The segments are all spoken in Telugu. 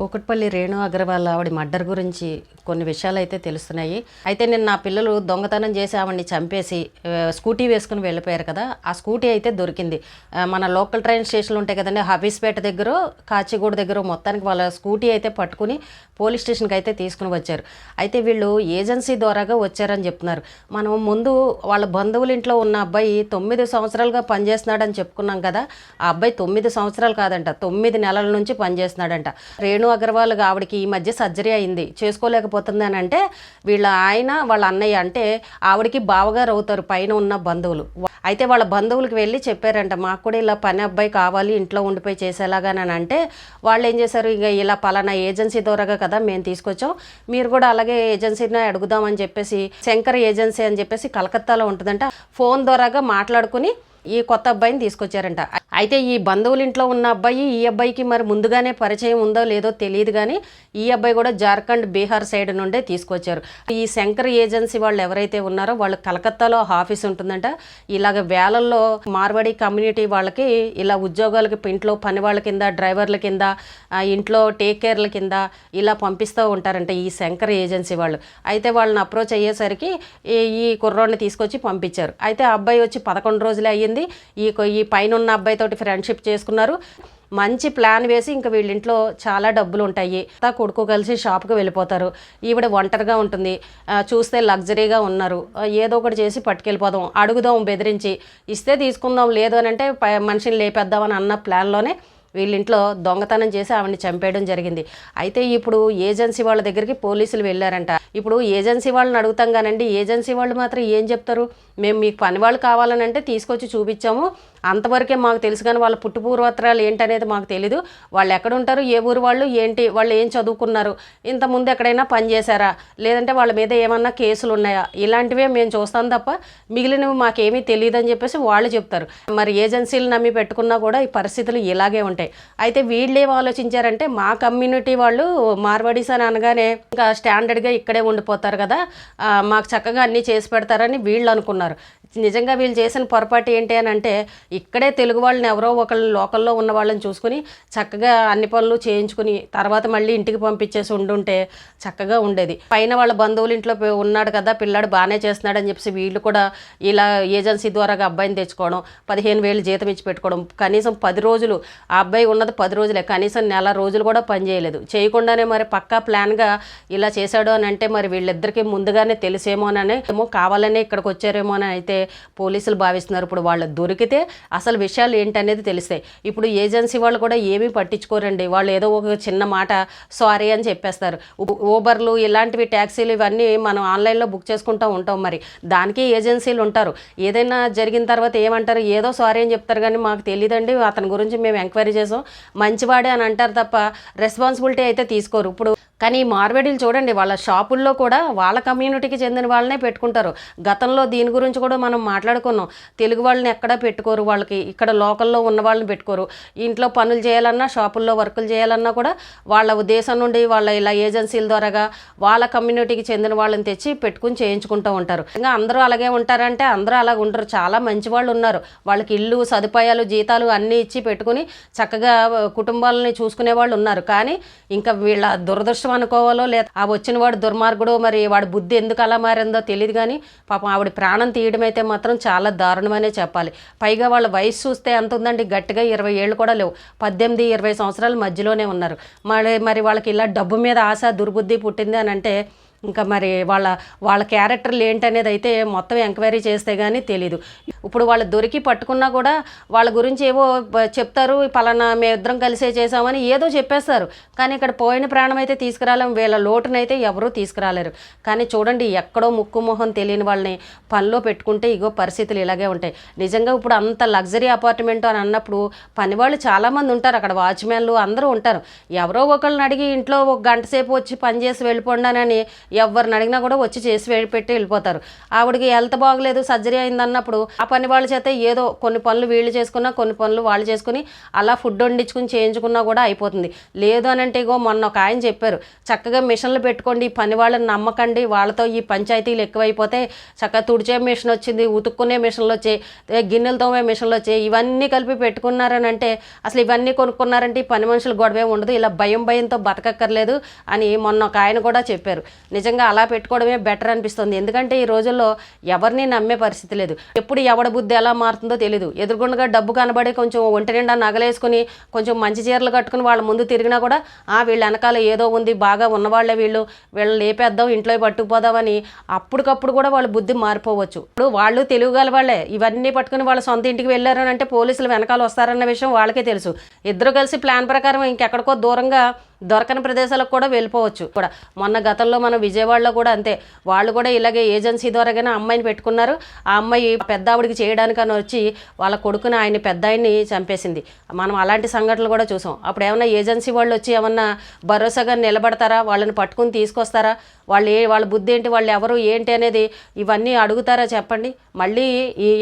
కూకట్పల్లి రేణు అగర్వాల్ ఆవిడ మర్డర్ గురించి కొన్ని విషయాలు అయితే తెలుస్తున్నాయి. అయితే నేను నా పిల్లలు దొంగతనం చేసి ఆవిడని చంపేసి స్కూటీ వేసుకుని వెళ్ళిపోయారు కదా. ఆ స్కూటీ అయితే దొరికింది. మన లోకల్ ట్రైన్ స్టేషన్లు ఉంటాయి కదండి హబీస్పేట దగ్గర కాచిగూడ దగ్గర మొత్తానికి వాళ్ళ స్కూటీ అయితే పట్టుకుని పోలీస్ స్టేషన్కి అయితే తీసుకుని వచ్చారు. అయితే వీళ్ళు ఏజెన్సీ ద్వారాగా వచ్చారని చెప్తున్నారు. మనం ముందు వాళ్ళ బంధువుల ఇంట్లో ఉన్న అబ్బాయి తొమ్మిది సంవత్సరాలుగా పనిచేస్తున్నాడని చెప్పుకున్నాం కదా. ఆ అబ్బాయి తొమ్మిది సంవత్సరాలు కాదంట తొమ్మిది నెలల నుంచి పనిచేస్తున్నాడంట. రేణు అగర్వాల్ ఆవిడకి ఈ మధ్య సర్జరీ అయింది. చేసుకోలేకపోతుంది అని అంటే వీళ్ళ ఆయన వాళ్ళ అన్నయ్య అంటే ఆవిడకి బావగారు అవుతారు పైన ఉన్న బంధువులు. అయితే వాళ్ళ బంధువులకు వెళ్ళి చెప్పారంట మాకు కూడా ఇలా పని అబ్బాయి కావాలి ఇంట్లో ఉండిపోయి చేసేలాగానని అంటే వాళ్ళు ఏం చేశారు? ఇక ఇలా పలానా ఏజెన్సీ ద్వారాగా కదా మేము తీసుకొచ్చాం. మీరు కూడా అలాగే ఏజెన్సీని అడుగుదామని చెప్పేసి శంకర్ ఏజెన్సీ అని చెప్పేసి కలకత్తాలో ఉంటుందంట. ఫోన్ ద్వారాగా మాట్లాడుకుని ఈ కొత్త అబ్బాయిని తీసుకొచ్చారంట. అయితే ఈ బంధువుల ఇంట్లో ఉన్న అబ్బాయి ఈ అబ్బాయికి మరి ముందుగానే పరిచయం ఉందో లేదో తెలియదు కానీ ఈ అబ్బాయి కూడా జార్ఖండ్ బీహార్ సైడ్ నుండే తీసుకొచ్చారు. ఈ శంకర్ ఏజెన్సీ వాళ్ళు ఎవరైతే ఉన్నారో వాళ్ళు కలకత్తాలో ఆఫీస్ ఉంటుందంట. ఇలాగ వేలల్లో మార్వాడి కమ్యూనిటీ వాళ్ళకి ఇలా ఉద్యోగాలకి ఇంట్లో పని వాళ్ళ కింద డ్రైవర్ల కింద ఇంట్లో టేక్ కేర్ల కింద ఇలా పంపిస్తూ ఉంటారంట ఈ శంకర్ ఏజెన్సీ వాళ్ళు. అయితే వాళ్ళని అప్రోచ్ అయ్యేసరికి ఈ ఈ కుర్రోడిని తీసుకొచ్చి పంపించారు. అయితే ఆ అబ్బాయి వచ్చి పదకొండు రోజులే అయ్యింది. ఈ కొ- ఈ పైన ఉన్న అబ్బాయితోటి ఫ్రెండ్షిప్ చేసుకున్నారు. మంచి ప్లాన్ వేసి ఇంకా వీళ్ళ ఇంట్లో చాలా డబ్బులు ఉంటాయి తా కొడుకు కలిసి షాప్కి వెళ్ళిపోతారు. ఈవిడ ఒంటరిగా ఉంటుంది. చూస్తే లగ్జరీగా ఉన్నారు. ఏదో ఒకటి చేసి పట్టుకెళ్ళిపోదాం. అడుగుదాం బెదిరించి. ఇస్తే తీసుకుందాం లేదు అని అంటే మనిషిని లేపేద్దామని అన్న ప్లాన్లోనే వీళ్ళింట్లో దొంగతనం చేసి ఆవిడని చంపేయడం జరిగింది. అయితే ఇప్పుడు ఏజెన్సీ వాళ్ళ దగ్గరికి పోలీసులు వెళ్ళారంట. ఇప్పుడు ఏజెన్సీ వాళ్ళని అడుగుతాం కానండి ఏజెన్సీ వాళ్ళు మాత్రం ఏం చెప్తారు? మేము మీకు పని వాళ్ళు కావాలని అంటే తీసుకొచ్చి చూపించాము. అంతవరకే మాకు తెలుసు కానీ వాళ్ళ పుట్టుపూర్వత్రాలు ఏంటనేది మాకు తెలీదు. వాళ్ళు ఎక్కడ ఉంటారు? ఏ ఊరు వాళ్ళు? ఏంటి? వాళ్ళు ఏం చదువుకున్నారు? ఇంతకుముందు ఎక్కడైనా పని చేశారా? లేదంటే వాళ్ళ మీద ఏమన్నా కేసులు ఉన్నాయా? ఇలాంటివే మేము చూస్తాం తప్ప మిగిలినవి మాకేమీ అని చెప్పేసి వాళ్ళు చెప్తారు. మరి ఏజెన్సీలు నమ్మి పెట్టుకున్నా కూడా ఈ పరిస్థితులు ఇలాగే ఉంటాయి. అయితే వీళ్ళు ఏం ఆలోచించారంటే మా కమ్యూనిటీ వాళ్ళు మార్వాడీస్ అని అనగానే ఇంకా స్టాండర్డ్గా ఇక్కడే ఉండిపోతారు కదా మాకు చక్కగా అన్నీ చేసి పెడతారని వీళ్ళు అనుకున్నారు. నిజంగా వీళ్ళు చేసిన పొరపాటు ఏంటి అని అంటే ఇక్కడే తెలుగు వాళ్ళని ఎవరో ఒకళ్ళు లోకల్లో ఉన్న వాళ్ళని చూసుకుని చక్కగా అన్ని పనులు చేయించుకుని తర్వాత మళ్ళీ ఇంటికి పంపించేసి ఉండుంటే చక్కగా ఉండేది. పైన వాళ్ళ బంధువుల ఇంట్లో ఉన్నాడు కదా పిల్లాడు బాగానే చేస్తున్నాడు అని చెప్పేసి వీళ్ళు కూడా ఇలా ఏజెన్సీ ద్వారా అబ్బాయిని తెచ్చుకోవడం పదిహేను వేలు జీతం ఇచ్చి పెట్టుకోవడం కనీసం పది రోజులు ఆ అబ్బాయి ఉన్నది పది రోజులే. కనీసం నెల రోజులు కూడా పని చేయలేదు. చేయకుండానే మరి పక్కా ప్లాన్గా ఇలా చేశాడు అని అంటే మరి వీళ్ళిద్దరికీ ముందుగానే తెలిసేమోనని ఏమో కావాలనే ఇక్కడికి వచ్చారేమో అని అయితే పోలీసులు భావిస్తున్నారు. ఇప్పుడు వాళ్ళు దొరికితే అసలు విషయాలు ఏంటనేది తెలిస్తాయి. ఇప్పుడు ఏజెన్సీ వాళ్ళు కూడా ఏమీ పట్టించుకోరండి. వాళ్ళు ఏదో ఒక చిన్న మాట సారీ అని చెప్పేస్తారు. ఊబర్లు ఇలాంటివి ట్యాక్సీలు ఇవన్నీ మనం ఆన్లైన్లో బుక్ చేసుకుంటూ ఉంటాం మరి. దానికి ఏజెన్సీలు ఉంటారు. ఏదైనా జరిగిన తర్వాత ఏమంటారు? ఏదో సారీ అని చెప్తారు కానీ మాకు తెలియదండి అతని గురించి మేము ఎంక్వైరీ చేసావు మంచివాడే అని అంటారు తప్ప రెస్పాన్సిబిలిటీ అయితే తీసుకోరు. ఇప్పుడు కానీ ఈ మార్వేడీలు చూడండి వాళ్ళ షాపుల్లో కూడా వాళ్ళ కమ్యూనిటీకి చెందిన వాళ్ళనే పెట్టుకుంటారు. గతంలో దీని గురించి కూడా మనం మాట్లాడుకున్నాం. తెలుగు వాళ్ళని ఎక్కడా పెట్టుకోరు వాళ్ళకి. ఇక్కడ లోకల్లో ఉన్న వాళ్ళని పెట్టుకోరు. ఇంట్లో పనులు చేయాలన్నా షాపుల్లో వర్కులు చేయాలన్నా కూడా వాళ్ళ దేశం నుండి వాళ్ళ ఇలా ఏజెన్సీల ద్వారాగా వాళ్ళ కమ్యూనిటీకి చెందిన వాళ్ళని తెచ్చి పెట్టుకుని చేయించుకుంటూ ఉంటారు. ఇంకా అందరూ అలాగే ఉంటారంటే అందరూ అలాగ ఉంటారు చాలా మంచి వాళ్ళు ఉన్నారు. వాళ్ళకి ఇల్లు సదుపాయాలు జీతాలు అన్నీ ఇచ్చి పెట్టుకుని చక్కగా కుటుంబాలని చూసుకునే వాళ్ళు ఉన్నారు. కానీ ఇంకా వీళ్ళ దురదృష్టం అనుకోవాలో లేదా ఆ వచ్చిన వాడు దుర్మార్గుడు మరి వాడి బుద్ధి ఎందుకు అలా మారిందో తెలియదు కానీ పాపం ఆవిడ ప్రాణం తీయడం అయితే మాత్రం చాలా దారుణమనే చెప్పాలి. పైగా వాళ్ళ వయసు చూస్తే ఎంత ఉందండి? గట్టిగా ఇరవై ఏళ్ళు కూడా లేవు. పద్దెనిమిది ఇరవై సంవత్సరాల మధ్యలోనే ఉన్నారు. మరి మరి వాళ్ళకి ఇలా డబ్బు మీద ఆశ దుర్బుద్ధి పుట్టింది అని అంటే ఇంకా మరి వాళ్ళ వాళ్ళ క్యారెక్టర్లు ఏంటనేది అయితే మొత్తం ఎంక్వైరీ చేస్తే కానీ తెలీదు. ఇప్పుడు వాళ్ళు దొరికి పట్టుకున్నా కూడా వాళ్ళ గురించి ఏవో చెప్తారు పలానా మేమిద్దరం కలిసే చేసామని ఏదో చెప్పేస్తారు. కానీ ఇక్కడ పోయిన ప్రాణం అయితే తీసుకురాలేము వీళ్ళ లోటునైతే ఎవరూ తీసుకురాలేరు. కానీ చూడండి ఎక్కడో ముక్కు మొహం తెలియని వాళ్ళని పనిలో పెట్టుకుంటే ఇగో పరిస్థితులు ఇలాగే ఉంటాయి. నిజంగా ఇప్పుడు అంత లగ్జరీ అపార్ట్మెంట్ అని అన్నప్పుడు పని వాళ్ళు చాలామంది ఉంటారు. అక్కడ వాచ్మెన్లు అందరూ ఉంటారు. ఎవరో ఒకళ్ళని అడిగి ఇంట్లో ఒక గంట సేపు వచ్చి పని చేసి వెళ్ళిపోండానని ఎవరిని అడిగినా కూడా వచ్చి చేసి పెట్టి వెళ్ళిపోతారు. ఆవిడకి హెల్త్ బాగలేదు సర్జరీ అయింది అన్నప్పుడు ఆ పని వాళ్ళ చేత ఏదో కొన్ని పనులు వీళ్ళు చేసుకున్నా కొన్ని పనులు వాళ్ళు చేసుకుని అలా ఫుడ్ వండించుకుని చేయించుకున్నా కూడా అయిపోతుంది. లేదు అని అంటే ఇగో మొన్న ఒక ఆయన చెప్పారు చక్కగా మిషన్లు పెట్టుకోండి ఈ పని వాళ్ళని నమ్మకండి వాళ్ళతో ఈ పంచాయతీలు ఎక్కువైపోతే చక్కగా తుడిచే మిషన్ వచ్చింది ఉతుక్కునే మిషన్లు వచ్చాయి గిన్నెలు తోమే మిషన్లు వచ్చాయి ఇవన్నీ కలిపి పెట్టుకున్నారని అంటే అసలు ఇవన్నీ కొనుక్కున్నారంటే ఈ పని మనుషులు గొడవే ఉండదు ఇలా భయం భయంతో బతకక్కర్లేదు అని మొన్న ఒక ఆయన కూడా చెప్పారు. నిజంగా అలా పెట్టుకోవడమే బెటర్ అనిపిస్తుంది. ఎందుకంటే ఈ రోజుల్లో ఎవరిని నమ్మే పరిస్థితి లేదు. ఎప్పుడు ఎవడ బుద్ధి ఎలా మారుతుందో తెలియదు ఎదురుగుండగా డబ్బు కనబడి కొంచెం ఒంటి నిండా నగలేసుకుని కొంచెం మంచి చీరలు కట్టుకుని వాళ్ళ ముందు తిరిగినా కూడా ఆ వీళ్ళ వెనకాల ఏదో ఉంది బాగా ఉన్నవాళ్ళే వీళ్ళు వీళ్ళని లేపేద్దాం ఇంట్లో పట్టుకుపోదామని అప్పటికప్పుడు కూడా వాళ్ళ బుద్ధి మారిపోవచ్చు. ఇప్పుడు వాళ్ళు తెలుగుగల వాళ్ళే. ఇవన్నీ పట్టుకుని వాళ్ళ సొంత ఇంటికి వెళ్ళారు అంటే పోలీసులు వెనకాల వస్తారన్న విషయం వాళ్ళకే తెలుసు. ఇద్దరు కలిసి ప్లాన్ ప్రకారం ఇంకెక్కడికో దూరంగా దొరకని ప్రదేశాలకు కూడా వెళ్ళిపోవచ్చు కూడా. మొన్న గతంలో మన విజయవాడలో కూడా అంతే. వాళ్ళు కూడా ఇలాగే ఏజెన్సీ ద్వారాగానే అమ్మాయిని పెట్టుకున్నారు. ఆ అమ్మాయి పెద్ద ఆవిడికి చేయడానికని వచ్చి వాళ్ళ కొడుకుని ఆయన పెద్ద ఆయన్ని చంపేసింది. మనం అలాంటి సంఘటనలు కూడా చూసాం. అప్పుడు ఏమన్నా ఏజెన్సీ వాళ్ళు వచ్చి ఏమన్నా భరోసాగా నిలబడతారా? వాళ్ళని పట్టుకుని తీసుకొస్తారా? వాళ్ళు ఏ వాళ్ళ బుద్ధి ఏంటి? వాళ్ళు ఎవరు? ఏంటి అనేది ఇవన్నీ అడుగుతారా చెప్పండి. మళ్ళీ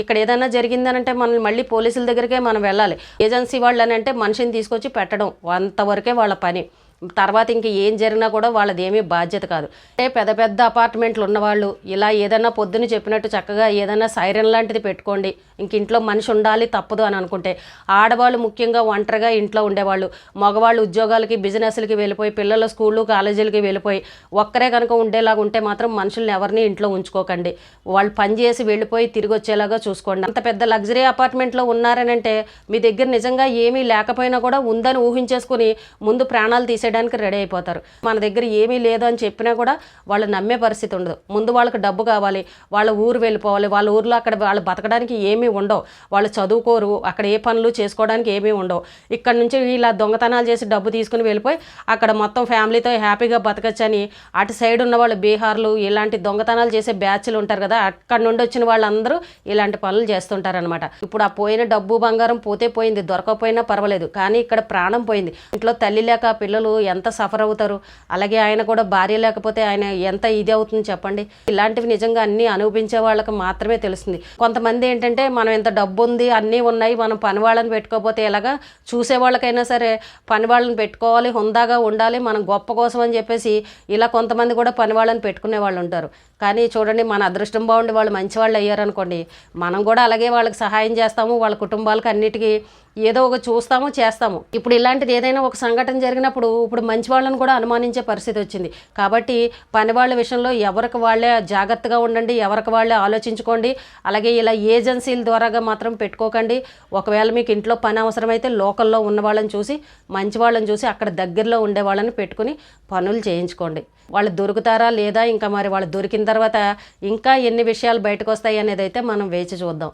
ఇక్కడ ఏదైనా జరిగిందనంటే మనం మళ్ళీ పోలీసుల దగ్గరికే మనం వెళ్ళాలి. ఏజెన్సీ వాళ్ళు అని అంటే మనిషిని తీసుకొచ్చి పెట్టడం అంతవరకే వాళ్ళ పని. తర్వాత ఇంక ఏం జరిగినా కూడా వాళ్ళది ఏమీ బాధ్యత కాదు. అంటే పెద్ద పెద్ద అపార్ట్మెంట్లు ఉన్నవాళ్ళు ఇలా ఏదైనా పొద్దున చెప్పినట్టు చక్కగా ఏదైనా సైరన్ లాంటిది పెట్టుకోండి. ఇంక ఇంట్లో మనిషి ఉండాలి తప్పదు అని అనుకుంటే ఆడవాళ్ళు ముఖ్యంగా ఒంటరిగా ఇంట్లో ఉండేవాళ్ళు మగవాళ్ళు ఉద్యోగాలకి బిజినెస్లకి వెళ్ళిపోయి పిల్లల స్కూళ్ళు కాలేజీలకి వెళ్ళిపోయి ఒక్కరే కనుక ఉండేలాగా ఉంటే మాత్రం మనుషుల్ని ఎవరిని ఇంట్లో ఉంచుకోకండి. వాళ్ళు పని చేసి వెళ్ళిపోయి తిరిగి వచ్చేలాగా చూసుకోండి. అంత పెద్ద లగ్జరీ అపార్ట్మెంట్లో ఉన్నారనంటే మీ దగ్గర నిజంగా ఏమీ లేకపోయినా కూడా ఉందని ఊహించేసుకుని ముందు ప్రాణాలు చేయడానికి రెడీ అయిపోతారు. మన దగ్గర ఏమీ లేదు అని చెప్పినా కూడా వాళ్ళు నమ్మే పరిస్థితి ఉండదు. ముందు వాళ్ళకి డబ్బు కావాలి వాళ్ళ ఊరు వెళ్ళిపోవాలి వాళ్ళ ఊర్లో అక్కడ వాళ్ళు బతకడానికి ఏమీ ఉండవు. వాళ్ళు చదువుకోరు అక్కడ ఏ పనులు చేసుకోవడానికి ఏమీ ఉండవు. ఇక్కడ నుంచి ఇలా దొంగతనాలు చేసి డబ్బు తీసుకుని వెళ్ళిపోయి అక్కడ మొత్తం ఫ్యామిలీతో హ్యాపీగా బతకచ్చని అటు సైడ్ ఉన్న వాళ్ళు బీహార్లు ఇలాంటి దొంగతనాలు చేసే బ్యాచ్లు ఉంటారు కదా అక్కడ నుండి వచ్చిన వాళ్ళందరూ ఇలాంటి పనులు చేస్తుంటారనమాట ఇప్పుడు ఆ పోయిన డబ్బు బంగారం పోతే పోయింది దొరకకపోయినా పర్వాలేదు. కానీ ఇక్కడ ప్రాణం పోయింది. ఇంట్లో తల్లి లేక పిల్లలు ఎంత సఫర్ అవుతారు? అలాగే ఆయన కూడా భార్య లేకపోతే ఆయన ఎంత ఇది అవుతుంది చెప్పండి? ఇలాంటివి నిజంగా అన్నీ అనుభవించే వాళ్ళకి మాత్రమే తెలుస్తుంది. కొంతమంది ఏంటంటే మనం ఇంత డబ్బు ఉంది అన్నీ ఉన్నాయి మనం పని వాళ్ళని పెట్టుకోకపోతే ఇలాగా చూసే వాళ్ళకైనా సరే పని వాళ్ళని పెట్టుకోవాలి హుందాగా ఉండాలి మనం గొప్ప కోసం అని చెప్పేసి ఇలా కొంతమంది కూడా పని వాళ్ళని పెట్టుకునే వాళ్ళు ఉంటారు. కానీ చూడండి మన అదృష్టం బాగుండి వాళ్ళు మంచి వాళ్ళు అయ్యారనుకోండి మనం కూడా అలాగే వాళ్ళకి సహాయం చేస్తాము వాళ్ళ కుటుంబాలకు అన్నిటికీ ఏదో ఒక చూస్తాము చేస్తాము. ఇప్పుడు ఇలాంటిది ఏదైనా ఒక సంఘటన జరిగినప్పుడు ఇప్పుడు మంచి వాళ్ళని కూడా అనుమానించే పరిస్థితి వచ్చింది. కాబట్టి పని వాళ్ళ విషయంలో ఎవరికి వాళ్ళే జాగ్రత్తగా ఉండండి ఎవరికి వాళ్ళే ఆలోచించుకోండి. అలాగే ఇలా ఏజెన్సీల ద్వారాగా మాత్రం పెట్టుకోకండి. ఒకవేళ మీకు ఇంట్లో పని అవసరమైతే లోకల్లో ఉన్న వాళ్ళని చూసి మంచి వాళ్ళని చూసి అక్కడ దగ్గరలో ఉండే వాళ్ళని పెట్టుకుని పనులు చేయించుకోండి. వాళ్ళు దొరుకుతారా లేదా ఇంకా మరి వాళ్ళు దొరికిన తర్వాత ఇంకా ఎన్ని విషయాలు బయటకు వస్తాయి అనేది అయితే మనం వేచి చూద్దాం.